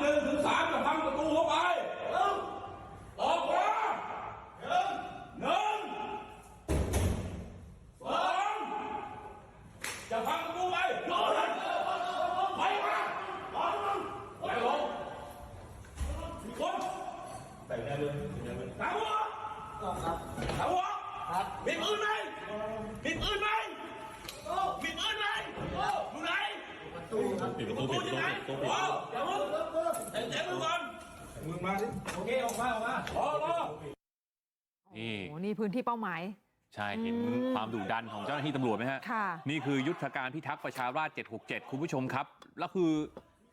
หนึ่งถึงสามจะพังประตูเข้าไปออกมาหนึ่งสองจะพังประตูไปรอเลยไปมาลองลงไปลงทุกคนแต่งงานเลยแต่งงานเลยถามหัวถามหัวครับมีปืนไหมมีปืนไหมมีปืนไหมอยู่ไหน ปิดประตูปิดประตูปิดประตูอย่ามึงเต็มเต็มมือก่อนมึงมาดิโอเคออกมาออกมารอรอนี่โอ้นี่พื้นที่เป้าหมายใช่เห็นความดุดันของเจ้าหน้าที่ตำรวจไหมฮะค่ะนี่คือยุทธการพิทักษ์ประชาราช767 คุณผู้ชมครับแล้วคือ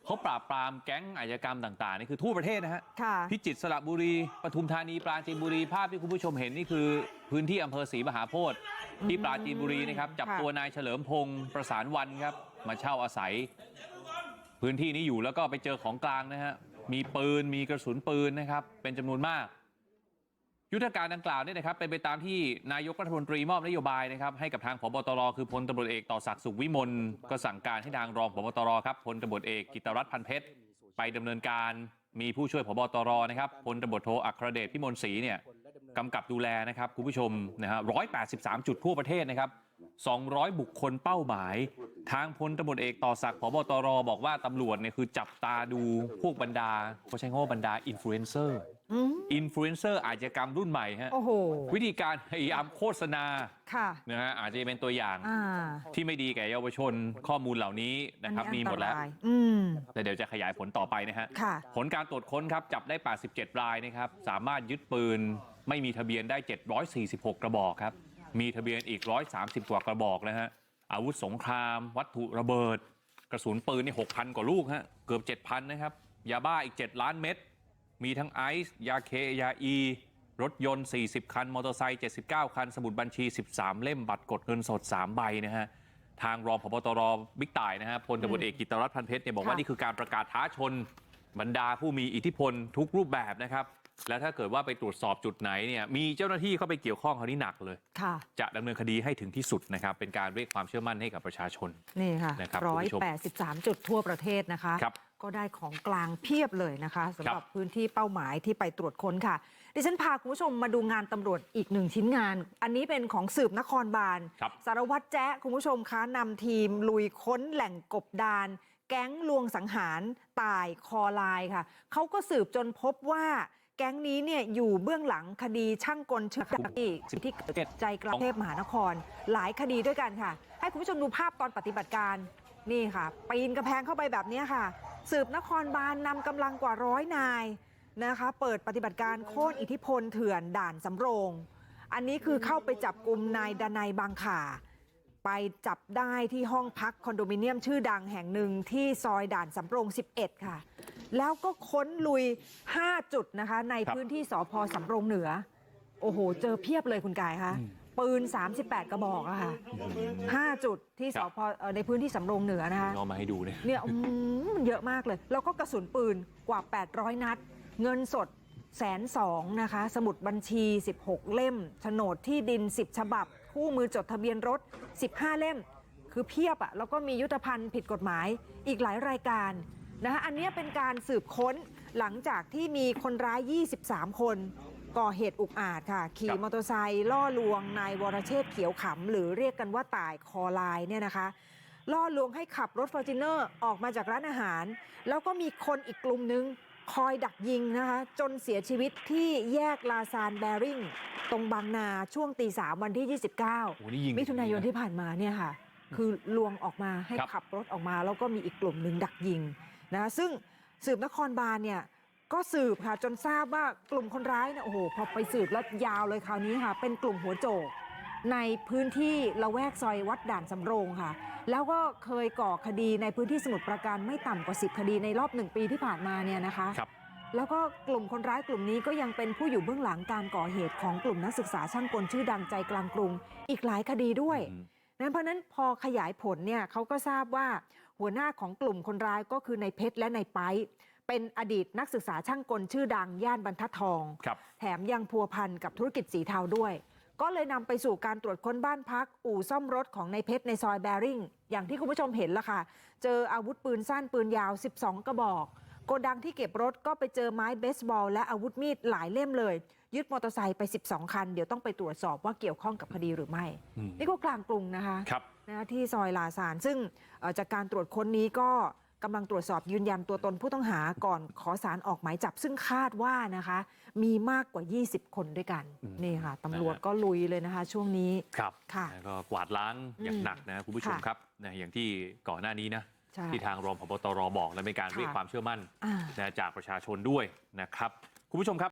เขาปราบปรามแก๊งอาชญากรรมต่างๆนี่คือทั่วประเทศนะฮะค่ะพิจิตรสระบุรีปทุมธานีปราจีนบุรีภาพที่คุณผู้ชมเห็นนี่คือพื้นที่อำเภอศรีมหาโพธิ์ที่ปราจีนบุรีนะครับจับตัวนายเฉลิมพงศ์ประสานวันครับ มาเช่าอาศัย พื้นที่นี้อยู่แล้วก็ไปเจอของกลางนะฮะมีปืนมีกระสุนปืนนะครับ เป็นจำนวนมาก ยุทธการดังกล่าวเนี่ยนะครับเป็นไปตามที่นายกรัฐมนตรีมอบนโยบายนะครับให้กับทางพบตรคือพลตำรวจเอกต่อศักดิ์สุขวิมลก็สั่งการให้ทางรองพบตรครับพลตำรวจเอกกิตรัตน์พันเพชรไปดำเนินการมีผู้ช่วยพบตรนะครับพลตำรวจโทอัครเดชพิมลศรีเนี่ยกำกับดูแลนะครับคุณผู้ชมนะฮะ183จุดทั่วประเทศนะครับ 200 บุคคลเป้าหมาย ทางพลตำรวจเอกต่อศักดิ์พบตรบอกว่าตำรวจเนี่ยคือจับตาดูพวกบรรดาเขาใช้คำว่าบรรดาอินฟลูเอนเซอร์อืมอินฟลูเอนเซอร์อาชญากรรมรุ่นใหม่ฮะโอ้โหวิธีการพยายามโฆษณาค่ะนะฮะอาจจะเป็นตัวอย่างอ่าที่ไม่ดีแก่เยาวชนข้อมูลเหล่านี้นะครับอัมีอัหมดแล้วตรายอืมแต่เดี๋ยวจะขยายผลต่อไปนะฮะค่ะผลการตรวจค้นครับจับได้ 87 รายนะครับ สามารถยึดปืน ไม่มีทะเบียนได้ 746 กระบอกครับ มีทะเบียนอีก 130 กว่ากระบอกนะฮะ อาวุธสงคราม วัตถุระเบิด กระสุนปืนนี่ 6,000 กว่าลูกฮะ เกือบ 7,000 นะครับ ยาบ้าอีก 7 ล้านเม็ด มีทั้งไอซ์ ยาเค ยาอี รถยนต์ 40 คัน มอเตอร์ไซค์ 79 คัน สมุดบัญชี 13 เล่ม บัตรกดเงินสด 3 ใบนะฮะ ทางรองพบตรบิ๊กต่ายนะฮะ พลตำรวจเอกกิตรัตน์พันเพชรเนี่ยบอกว่านี่คือการประกาศท้าชนบรรดาผู้มีอิทธิพลทุกรูปแบบนะครับ และถ้าเกิดว่าไปตรวจสอบจุดไหนเนี่ยมีเจ้าหน้าที่เข้าไปเกี่ยวข้องคราวนี้หนักเลย ค่ะ จะดำเนินคดีให้ถึงที่สุดนะครับ เป็นการเรียกความเชื่อมั่นให้กับประชาชน นี่ค่ะนะครับร้คุอยณผู้ชม แปดสิบสามจุดทั่วประเทศนะคะ ครับก็ได้ของกลางเพียบเลยนะคะสำหรับครับพื้นที่เป้าหมายที่ไปตรวจค้นค่ะ ดิฉันพาคุณผู้ชมมาดูงานตำรวจอีกหนึ่งชิ้นงาน อันนี้เป็นของสืบนครบาล ครับ สารวัตรแจ๊ะคุณผู้ชมคะนำทีม ลุยค้นแหล่งกบดาน แก๊งลวงสังหารตายคอลายค่ะ เขาก็สืบจนพบว่า แก๊งนี้เนี่ยอยู่เบื้องหลังคดีช่างกลชื่อดังที่ที่เกิดใจกลางเทพมหานคร หลายคดีด้วยกันค่ะ ให้คุณผู้ชมดูภาพตอนปฏิบัติการนี่ค่ะปีนกระแพงเข้าไปแบบนี้ค่ะ สืบนครบาลนำกำลังกว่าร้อยนายนะคะ เปิดปฏิบัติการโค่นอิทธิพลเถื่อนด่านสำโรง อันนี้คือเข้าไปจับกลุ่มนายดนัยบางข่า ไปจับได้ที่ห้องพักคอนโดมิเนียมชื่อดังแห่งหนึ่งที่ซอยด่านสำโรง 11 ค่ะ แล้วก็ค้นลุย 5 จุดนะคะ ในครับพื้นที่สพสำโรงเหนือ โอ้โห เจอเพียบเลยคุณกายคะปืน 38 กระบอกอะค่ะ 5 จุดที่สพเอ่อในพื้นที่สำโรงเหนือนะคะเอามาให้ดูเนี่ยเนี่ยอืมมันเยอะมากเลย แล้วก็กระสุนปืนกว่า 800 นัด เงินสดแสนสองนะคะ สมุดบัญชี 16 เล่มโฉนดที่ดิน 10 ฉบับ คู่มือจดทะเบียนรถ 15 เล่ม คือเพียบอะแล้วก็มียุทธภัณฑ์ผิดกฎหมายอีกหลายรายการนะคะอันนี้เป็นการสืบค้นหลังจากที่มีคนร้าย 23 คนก่อเหตุอุกอาจค่ะ ขี่มอเตอร์ไซค์ล่อลวงนายวรเชษเขียวขำหรือเรียกกันว่าต่ายคอลายเนี่ยนะคะ ล่อลวงให้ขับรถฟอร์จูเนอร์ออกมาจากร้านอาหาร แล้วก็มีคนอีกกลุ่มนึง คอยดักยิงนะคะ จนเสียชีวิตที่แยกลาซานแบริ่งตรงบางนาช่วงตีสามวันที่โอ้นี่ยิง29 มิถุนายนที่ผ่านมาเนี่ยค่ะ คือลวงออกมาให้ครับขับรถออกมา แล้วก็มีอีกกลุ่มหนึ่งดักยิงนะซึ่งสืบนครบาลเนี่ยก็สืบค่ะจนทราบว่ากลุ่มคนร้ายเนี่ยโอ้โหพอไปสืบแล้วยาวเลยคราวนี้ค่ะ เป็นกลุ่มหัวโจก ในพื้นที่ละแวกซอยวัดด่านสำโรงค่ะ แล้วก็เคยก่อคดีในพื้นที่สมุทรปราการไม่ต่ำกว่า 10 คดีในรอบหนึ่งปีที่ผ่านมาเนี่ยนะคะครับแล้วก็กลุ่มคนร้ายกลุ่มนี้ก็ยังเป็นผู้อยู่เบื้องหลังการก่อเหตุของกลุ่มนักศึกษาช่างกลชื่อดังใจกลางกรุง อีกหลายคดีด้วยอืมนะเพราะฉะนั้นพอขยายผลเนี่ยเขาก็ทราบว่าหัวหน้าของกลุ่มคนร้ายก็คือในเพชรและในไปเป็นอดีตนักศึกษาช่างกลชื่อดังย่านบรรทัดทองครับแถมยังพัวพันกับธุรกิจสีเทาด้วย ก็เลยนำไปสู่การตรวจค้นบ้านพักอู่ซ่อมรถของในเพชรในซอยแบริ่งอย่างที่คุณผู้ชมเห็นละค่ะ เจออาวุธปืนสั้นปืนยาว 12 กระบอกพโกดังที่เก็บรถก็ไปเจอไม้เบสบอล และอาวุธมีดหลายเล่มเลย ยึดมอเตอร์ไซค์ไป 12 คัน เดี๋ยวต้องไปตรวจสอบว่าเกี่ยวข้องกับคดีหรือไม่อืมนี่ก็กลางกรุงนะคะครับนะคะที่ซอยลาซานซึ่งเอ่อจากการตรวจค้นนี้ก็ กำลังตรวจสอบยืนยันตัวตนผู้ต้องหาก่อนขอสารออกหมายจับ ซึ่งคาดว่านะคะ มีมากกว่า 20 คนด้วยกันอืมนี่ค่ะตำรวจนะฮะก็ลุยเลยนะคะ ช่วงนี้ครับค่ะแล้วก็กวาดล้างอย่างอืมหนักนะคุณผู้ชมค่ะครับนะอย่างที่ก่อนหน้านี้นะใช่ที่ทางรองพบตรบอกและเป็นการค่ะเรียกความเชื่อมั่นอ่านะจากประชาชนด้วยนะครับ คุณผู้ชมครับ